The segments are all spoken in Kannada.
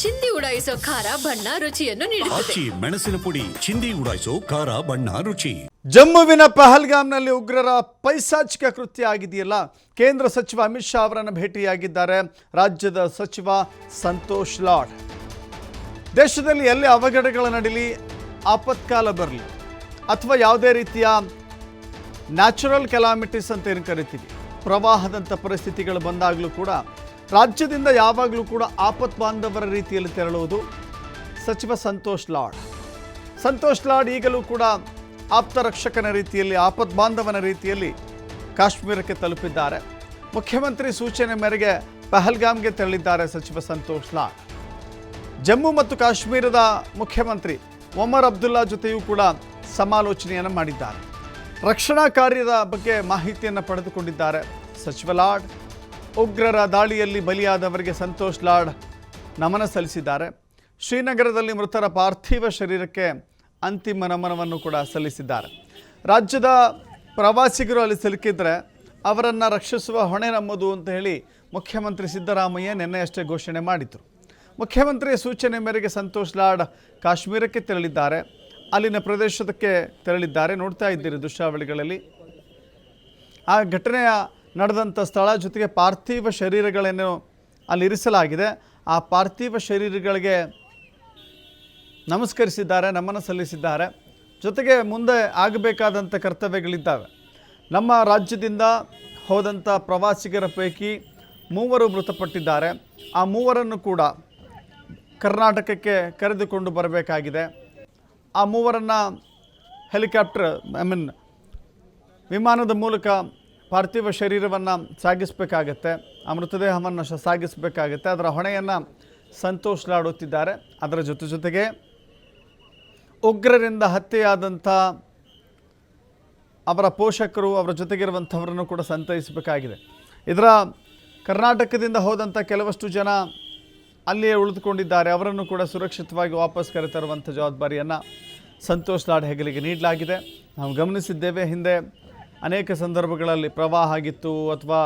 ಚಿಂದಿ ಉಡಾಯಿಸೋ ಖಾರ ಬಣ್ಣ ರುಚಿಯನ್ನು ನೀಡುತ್ತದೆ. ಆಚಿ ಮೆಣಸಿನ ಪುಡಿ ಚಿಂದಿ ಉಡಾಯಿಸೋ ಖಾರ ಬಣ್ಣ ರುಚಿ. ಜಮ್ಮುವಿನ ಪಹಲ್ಗಾಮ್ನಲ್ಲಿ ಉಗ್ರರ ಪೈಸಾಚಿಕ ಕೃತ್ಯ ಆಗಿದೆಯಲ್ಲ? ಕೇಂದ್ರ ಸಚಿವ ಅಮಿತ್ ಶಾ ಅವರನ್ನು ಭೇಟಿಯಾಗಿದ್ದಾರೆ. ರಾಜ್ಯದ ಸಚಿವ ಸಂತೋಷ್ ಲಾಡ್. ದೇಶದಲ್ಲಿ ಎಲ್ಲಿ ಅವಘಡಗಳ ನಡೀಲಿ ಆಪತ್ಕಾಲ ಬರಲಿ? ಅಥವಾ ಯಾವುದೇ ರೀತಿಯ ನ್ಯಾಚುರಲ್ ಕೆಲಾಮಿಟೀಸ್ ಅಂತ ಏನು ಕರಿತೀವಿ? ಪ್ರವಾಹದಂಥ ಪರಿಸ್ಥಿತಿಗಳು ಬಂದಾಗಲೂ ಕೂಡ ರಾಜ್ಯದಿಂದ ಯಾವಾಗಲೂ ಕೂಡ ಆಪತ್ ಬಾಂಧವರ ರೀತಿಯಲ್ಲಿ ತೆರಳುವುದು ಸಚಿವ ಸಂತೋಷ್ ಲಾಡ್. ಸಂತೋಷ್ ಲಾಡ್ ಈಗಲೂ ಕೂಡ ಆಪ್ತ ರಕ್ಷಕನ ರೀತಿಯಲ್ಲಿ, ಆಪತ್ ಬಾಂಧವನ ರೀತಿಯಲ್ಲಿ ಕಾಶ್ಮೀರಕ್ಕೆ ತಲುಪಿದ್ದಾರೆ. ಮುಖ್ಯಮಂತ್ರಿ ಸೂಚನೆ ಮೇರೆಗೆ ಪಹಲ್ಗಾಮ್ಗೆ ತೆರಳಿದ್ದಾರೆ ಸಚಿವ ಸಂತೋಷ್ ಲಾಡ್. ಜಮ್ಮು ಮತ್ತು ಕಾಶ್ಮೀರದ ಮುಖ್ಯಮಂತ್ರಿ ಒಮರ್ ಅಬ್ದುಲ್ಲಾ ಜೊತೆಯೂ ಕೂಡ ಸಮಾಲೋಚನೆಯನ್ನು ಮಾಡಿದ್ದಾರೆ. ರಕ್ಷಣಾ ಕಾರ್ಯದ ಬಗ್ಗೆ ಮಾಹಿತಿಯನ್ನು ಪಡೆದುಕೊಂಡಿದ್ದಾರೆ ಸಚಿವ ಲಾಡ್. ಉಗ್ರರ ದಾಳಿಯಲ್ಲಿ ಬಲಿಯಾದವರಿಗೆ ಸಂತೋಷ್ ಲಾಡ್ ನಮನ ಸಲ್ಲಿಸಿದ್ದಾರೆ. ಶ್ರೀನಗರದಲ್ಲಿ ಮೃತರ ಪಾರ್ಥಿವ ಶರೀರಕ್ಕೆ ಅಂತಿಮ ನಮನವನ್ನು ಕೂಡ ಸಲ್ಲಿಸಿದ್ದಾರೆ. ರಾಜ್ಯದ ಪ್ರವಾಸಿಗರು ಅಲ್ಲಿ ಸಿಲುಕಿದ್ರೆ ಅವರನ್ನು ರಕ್ಷಿಸುವ ಹೊಣೆ ನಮ್ಮದು ಅಂತ ಹೇಳಿ ಮುಖ್ಯಮಂತ್ರಿ ಸಿದ್ದರಾಮಯ್ಯ ನಿನ್ನೆಯಷ್ಟೇ ಘೋಷಣೆ ಮಾಡಿದರು. ಮುಖ್ಯಮಂತ್ರಿಯ ಸೂಚನೆ ಮೇರೆಗೆ ಸಂತೋಷ್ ಲಾಡ್ ಕಾಶ್ಮೀರಕ್ಕೆ ತೆರಳಿದ್ದಾರೆ. ಅಲ್ಲಿನ ಪ್ರದೇಶಕ್ಕೆ ತೆರಳಿದ್ದಾರೆ. ನೋಡ್ತಾ ಇದ್ದೀರಿ ದೃಶ್ಯಾವಳಿಗಳಲ್ಲಿ. ಆ ಘಟನೆಯ ನಡೆದಂಥ ಸ್ಥಳ ಜೊತೆಗೆ ಪಾರ್ಥಿವ ಶರೀರಗಳನ್ನು ಅಲ್ಲಿ ಇರಿಸಲಾಗಿದೆ. ಆ ಪಾರ್ಥಿವ ಶರೀರಗಳಿಗೆ ನಮಸ್ಕರಿಸಿದ್ದಾರೆ, ನಮನ ಸಲ್ಲಿಸಿದ್ದಾರೆ. ಜೊತೆಗೆ ಮುಂದೆ ಆಗಬೇಕಾದಂಥ ಕರ್ತವ್ಯಗಳಿದ್ದಾವೆ. ನಮ್ಮ ರಾಜ್ಯದಿಂದ ಹೋದಂಥ ಪ್ರವಾಸಿಗರ ಪೈಕಿ ಮೂವರು ಮೃತಪಟ್ಟಿದ್ದಾರೆ. ಆ ಮೂವರನ್ನು ಕೂಡ ಕರ್ನಾಟಕಕ್ಕೆ ಕರೆದುಕೊಂಡು ಬರಬೇಕಾಗಿದೆ. ಆ ಮೂವರನ್ನು ಹೆಲಿಕಾಪ್ಟರ್, ಐ ಮೀನ್, ವಿಮಾನದ ಮೂಲಕ ಪಾರ್ಥಿವ ಶರೀರವನ್ನು ಸಾಗಿಸಬೇಕಾಗತ್ತೆ ಆ ಮೃತದೇಹವನ್ನು ಸಾಗಿಸಬೇಕಾಗತ್ತೆ. ಅದರ ಹೊಣೆಯನ್ನು ಸಂತೋಷ್ ಲಾಡುತ್ತಿದ್ದಾರೆ. ಅದರ ಜೊತೆ ಜೊತೆಗೆ ಉಗ್ರರಿಂದ ಹತ್ಯೆಯಾದಂಥ ಅವರ ಪೋಷಕರು ಅವರ ಜೊತೆಗಿರುವಂಥವರನ್ನು ಕೂಡ ಸಂತೈಸಬೇಕಾಗಿದೆ. ಇದರ ಕರ್ನಾಟಕದಿಂದ ಹೋದಂಥ ಕೆಲವಷ್ಟು ಜನ ಅಲ್ಲಿಯೇ ಉಳಿದುಕೊಂಡಿದ್ದಾರೆ. ಅವರನ್ನು ಕೂಡ ಸುರಕ್ಷಿತವಾಗಿ ವಾಪಸ್ ಕರೆತರುವಂಥ ಜವಾಬ್ದಾರಿಯನ್ನು ಸಂತೋಷ್ ಲಾಡ್ ಹೆಗಲಿಗೆ ನೀಡಲಾಗಿದೆ. ನಾವು ಗಮನಿಸಿದ್ದೇವೆ, ಹಿಂದೆ ಅನೇಕ ಸಂದರ್ಭಗಳಲ್ಲಿ ಪ್ರವಾಹ ಆಗಿತ್ತು ಅಥವಾ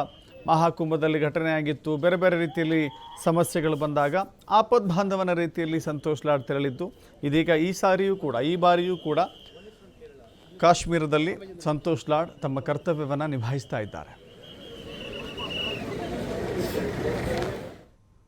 ಮಹಾಕುಂಭದಲ್ಲಿ ಘಟನೆ ಆಗಿತ್ತು, ಬೇರೆ ಬೇರೆ ರೀತಿಯಲ್ಲಿ ಸಮಸ್ಯೆಗಳು ಬಂದಾಗ ಆಪದ್ಬಾಂಧವನ ರೀತಿಯಲ್ಲಿ ಸಂತೋಷ್ ಲಾಡ್ ತೆರಳಿದ್ದು. ಇದೀಗ ಈ ಸಾರಿಯೂ ಕೂಡ, ಈ ಬಾರಿಯೂ ಕೂಡ ಕಾಶ್ಮೀರದಲ್ಲಿ ಸಂತೋಷ್ ಲಾಡ್ ತಮ್ಮ ಕರ್ತವ್ಯವನ್ನು ನಿಭಾಯಿಸ್ತಾ ಇದ್ದಾರೆ.